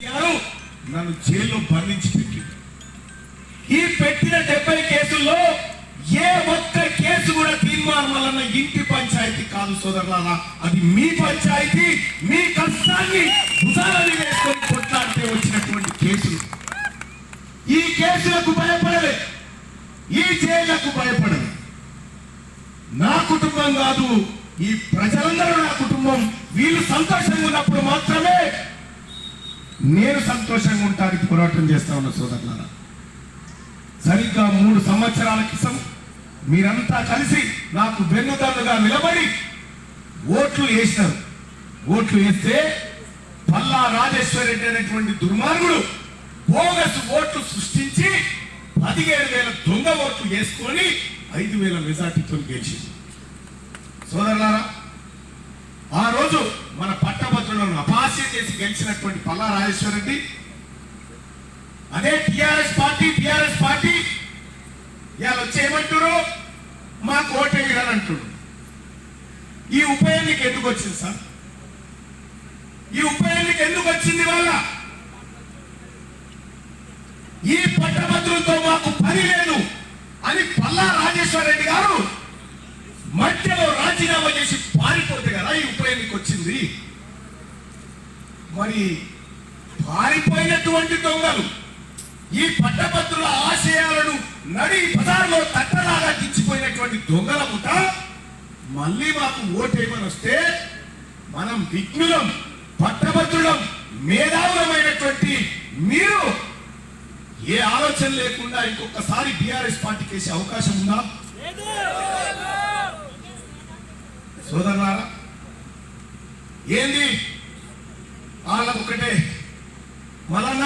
నన్ను జైల్లో బంధించి పెట్టి ఈ పెట్టిన డెబ్బై కేసుల్లో ఏ ఒక్క కేసు కూడా తీర్మానం వలన ఇంటి పంచాయతీ కాదు సోదరులారా. అది మీ పంచాయతీ మీ కష్టాన్ని భుజాలని వేసుకొని కొట్లాడితే వచ్చినటువంటి కేసులు. ఈ కేసులకు భయపడలే. ఈ జైళ్ళకు భయపడలే. నా కుటుంబం కాదు ఈ ప్రజలందరూ నా కుటుంబం. నేను సంతోషంగా ఉండడానికి పోరాటం చేస్తా ఉన్నా సోదరులారా సరిగ్గా మూడు సంవత్సరాల క్రితం మీరంతా కలిసి నాకు వెన్నుదన్నుగా నిలబడి ఓట్లు వేసినారు. ఓట్లు వేస్తే పల్లా రాజేశ్వరి రెడ్డి అనేటువంటి దుర్మార్గుడు బోగస్ ఓట్లు సృష్టించి పదిహేడు వేల దొంగ ఓట్లు వేసుకొని ఐదు వేల మెజార్టీతో గెలిచింది. సోదరులారా ఆ రోజు చేసి గెలిచినటువంటి పల్లా రాజేశ్వర రెడ్డి అదే టిఆర్ఎస్ పార్టీ టిఆర్ఎస్ పార్టీ ఇవాళ వచ్చేయమంటారు మాకు ఓటేయరని అంటుడు ఈ ఉప ఎన్నిక ఎందుకు వచ్చింది సార్? ఈ ఉప ఎన్నిక ఎందుకు వచ్చింది వాళ్ళ ఈ పట్టభద్రులతో మాకు పని లేదు అని పల్లా రాజేశ్వర రెడ్డి గారు మధ్యలో రాజీనామా చేసి పారిపోతే కదా ఈ ఉప ఎన్నిక వచ్చింది. మరి పారిపోయినటువంటి దొంగలు ఈ పట్టభద్రుల ఆశయాలను నడి బజార్లో తట్టలాగా దించిపోయినటువంటి దొంగల ముఠ మళ్ళీ మాకు ఓటేమని వస్తే మనం విఘ్నులం పట్టభద్రులం మేధావులమైనటువంటి మీరు ఏ ఆలోచన లేకుండా ఇంకొకసారి బీఆర్ఎస్ పార్టీకి వేసే అవకాశం ఉందా? సోదరులారా ఏంది? వాళ్ళకు వలన